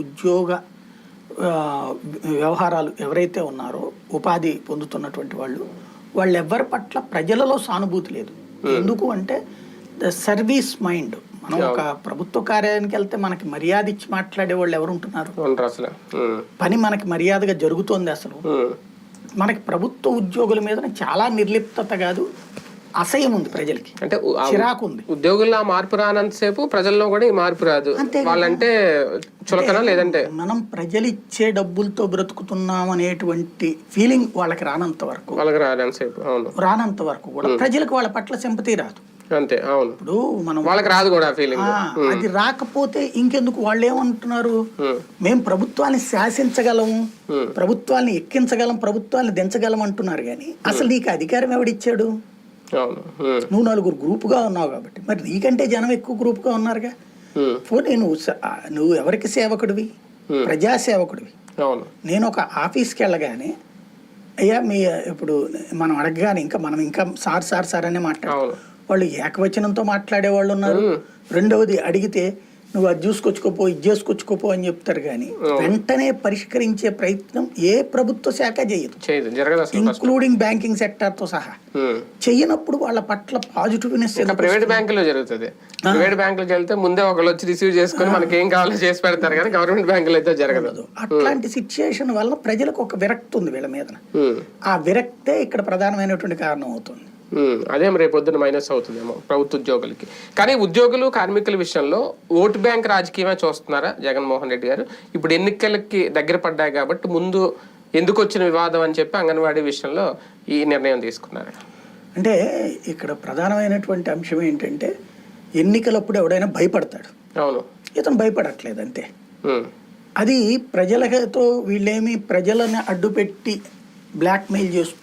ఉద్యోగ వ్యవహారాలు ఎవరైతే ఉన్నారో ఉపాధి పొందుతున్నటువంటి వాళ్ళు వాళ్ళు ఎవరి పట్ల ప్రజలలో సానుభూతి లేదు. ఎందుకు అంటే ద సర్వీస్ మైండ్ మనం ఒక ప్రభుత్వ కార్యాలయానికి వెళ్తే మనకి మర్యాద ఇచ్చి మాట్లాడే వాళ్ళు ఎవరు ఉంటున్నారు పని మనకి మర్యాదగా జరుగుతోంది అసలు. మనకి ప్రభుత్వ ఉద్యోగుల మీద చాలా నిర్లిప్తత కాదు. అసహ్యం ఉంది ప్రజలకి. అంటే చిరాకు ఉంది. ఉద్యోగుల్లో మార్పు రానంతసేపు ప్రజల్లో కూడా ఈ మార్పు రాదు. వాళ్ళంటే చులకన లేదంటే? మనం ప్రజలు ఇచ్చే డబ్బులతో బ్రతుకుతున్నాం అనేటువంటి ఫీలింగ్ వాళ్ళకి రానంత వరకు. వాళ్ళకి రానంతసేపు అవును. రానంత వరకు కూడా ప్రజలకు వాళ్ళ పట్ల సింపతి రాదు. అంతే అవును. ఇప్పుడు మనం వాళ్ళకి రాదు కూడా ఫీలింగ్. అది రాకపోతే ఇంకెందుకు? వాళ్ళు ఏమంటున్నారు? మేము ప్రభుత్వాన్ని శాసించగలము ప్రభుత్వాన్ని ఎక్కించగలం ప్రభుత్వాన్ని దించగలం అంటున్నారు కానీ అసలు నీకు అధికారం ఎవడిచ్చాడు? నువ్వు నలుగురు గ్రూపుగా ఉన్నావు కాబట్టి. మరి నీకంటే జనం ఎక్కువ గ్రూపుగా ఉన్నారుగా. పోనీ నువ్వు నువ్వు ఎవరికి సేవకుడివి? ప్రజా సేవకుడివి అవును. నేను ఒక ఆఫీస్కి వెళ్ళగానే అయ్యా మీ ఇప్పుడు మనం అడగగానే ఇంకా మనం ఇంకా సార్ సార్ సార్ అనే మాట్లాడు అవును. వాళ్ళు ఏకవచనంతో మాట్లాడే వాళ్ళు ఉన్నారు రెండవది అడిగితే నువ్వు అది చూసుకొచ్చుకోపో ఇది చేసుకొచ్చుకోపో అని చెప్తారు కానీ వెంటనే పరిష్కరించే ప్రయత్నం ఏ ప్రభుత్వ శాఖ చేయదు. ఇంక్లూడింగ్ బ్యాంకింగ్ సెక్టార్తో సహా. ఉమ్. చెయ్యనప్పుడు వాళ్ళ పట్ల పాజిటివ్నెస్ ప్రైవేట్ బ్యాంకులో జరుగుతుంది. ప్రైవేట్ బ్యాంకులకు వెళ్తే ముందే ఒకళ్ళు వచ్చి రిసీవ్ చేసుకొని మనకి ఏం కావాలో చేసి పెడతారు కానీ గవర్నమెంట్ బ్యాంకులో అయితే జరగదు. అట్లాంటి సిచ్యుయేషన్ వల్ల ప్రజలకు ఒక విరక్తి ఉంది వీళ్ళ మీద ఆ విరక్తే ఇక్కడ ప్రధానమైనటువంటి కారణం అవుతుంది. అదే రేపు పొద్దున్న మైనస్ అవుతుందేమో ప్రభుత్వ ఉద్యోగులకి. కానీ ఉద్యోగులు కార్మికుల విషయంలో ఓటు బ్యాంక్ రాజకీయమే చూస్తున్నారా జగన్మోహన్ రెడ్డి గారు? ఇప్పుడు ఎన్నికలకి దగ్గర పడ్డాయి కాబట్టి ముందు ఎందుకు వచ్చిన వివాదం అని చెప్పి అంగన్వాడీ విషయంలో ఈ నిర్ణయం తీసుకున్నారు? అంటే ఇక్కడ ప్రధానమైనటువంటి అంశం ఏంటంటే ఎన్నికలప్పుడు ఎవడైనా భయపడతాడు. అవును. ఇతను భయపడట్లేదు అంతే. అది ప్రజలతో వీళ్ళేమి ప్రజలని అడ్డుపెట్టి బ్లాక్మెయిల్ చేస్తూ